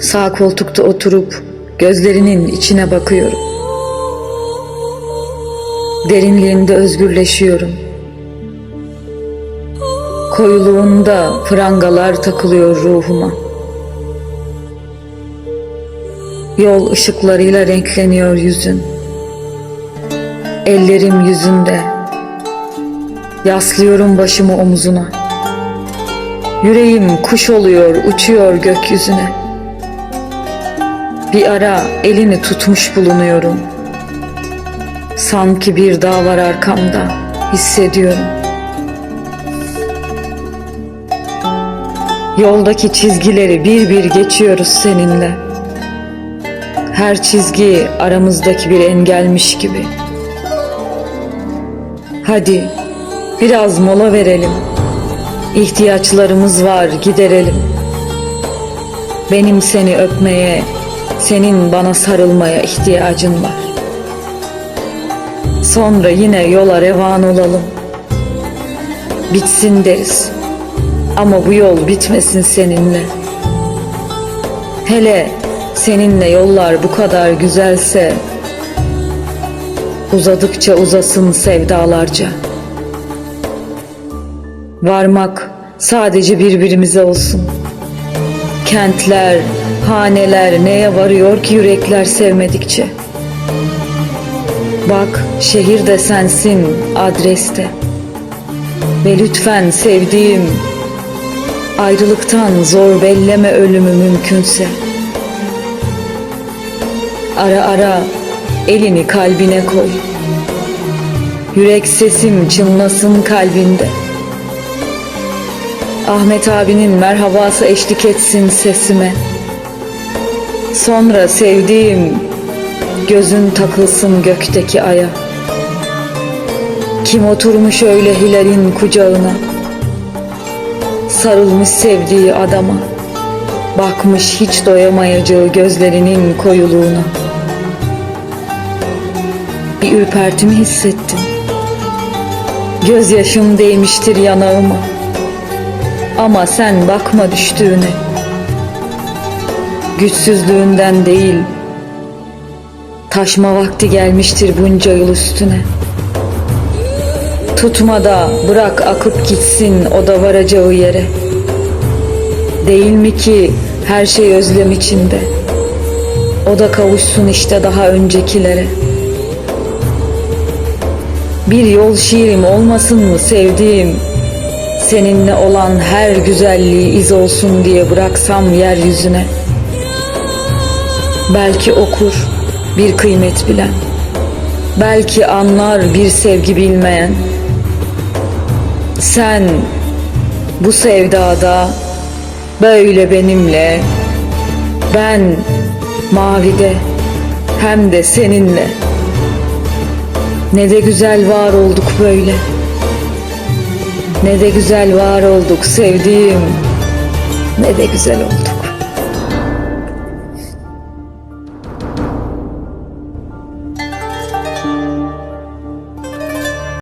Sağ koltukta oturup gözlerinin içine bakıyorum. Derinliğinde özgürleşiyorum. Koyuluğunda prangalar takılıyor ruhuma. Yol ışıklarıyla renkleniyor yüzün. Ellerim yüzünde. Yaslıyorum başımı omuzuna. Yüreğim kuş oluyor, uçuyor gökyüzüne. Bir ara elini tutmuş bulunuyorum. Sanki bir dağ var arkamda, hissediyorum. Yoldaki çizgileri bir bir geçiyoruz seninle. Her çizgi aramızdaki bir engelmiş gibi. Hadi biraz mola verelim. İhtiyaçlarımız var, giderelim. Benim seni öpmeye, senin bana sarılmaya ihtiyacın var. Sonra yine yola revan olalım. Bitsin deriz. Ama bu yol bitmesin seninle. Hele seninle yollar bu kadar güzelse uzadıkça uzasın sevdalarca. Varmak sadece birbirimize olsun. Kentler, haneler neye varıyor ki yürekler sevmedikçe? Bak şehir de sensin adreste. Ve lütfen sevdiğim ayrılıktan zor belleme ölümü mümkünse. Ara ara elini kalbine koy. Yürek sesim çınlasın kalbinde. Ahmet abinin merhabası eşlik etsin sesime. Sonra sevdiğim gözün takılsın gökteki aya. Kim oturmuş öyle hilalin kucağına? Sarılmış sevdiği adama. Bakmış hiç doyamayacağı gözlerinin koyuluğuna. Bir ürpertimi hissettim. Gözyaşım değmiştir yanağıma. Ama sen bakma düştüğüne. Güçsüzlüğünden değil, taşma vakti gelmiştir bunca yıl üstüne. Tutma da bırak akıp gitsin o da varacağı yere. Değil mi ki her şey özlem içinde. O da kavuşsun işte daha öncekilere. Bir yol şiirim olmasın mı sevdiğim? Seninle olan her güzelliği iz olsun diye bıraksam yeryüzüne. Belki okur bir kıymet bilen. Belki anlar bir sevgi bilmeyen. Sen bu sevdada böyle benimle ben mavide hem de seninle ne de güzel var olduk böyle ne de güzel var olduk sevdiğim. Ne de güzel olduk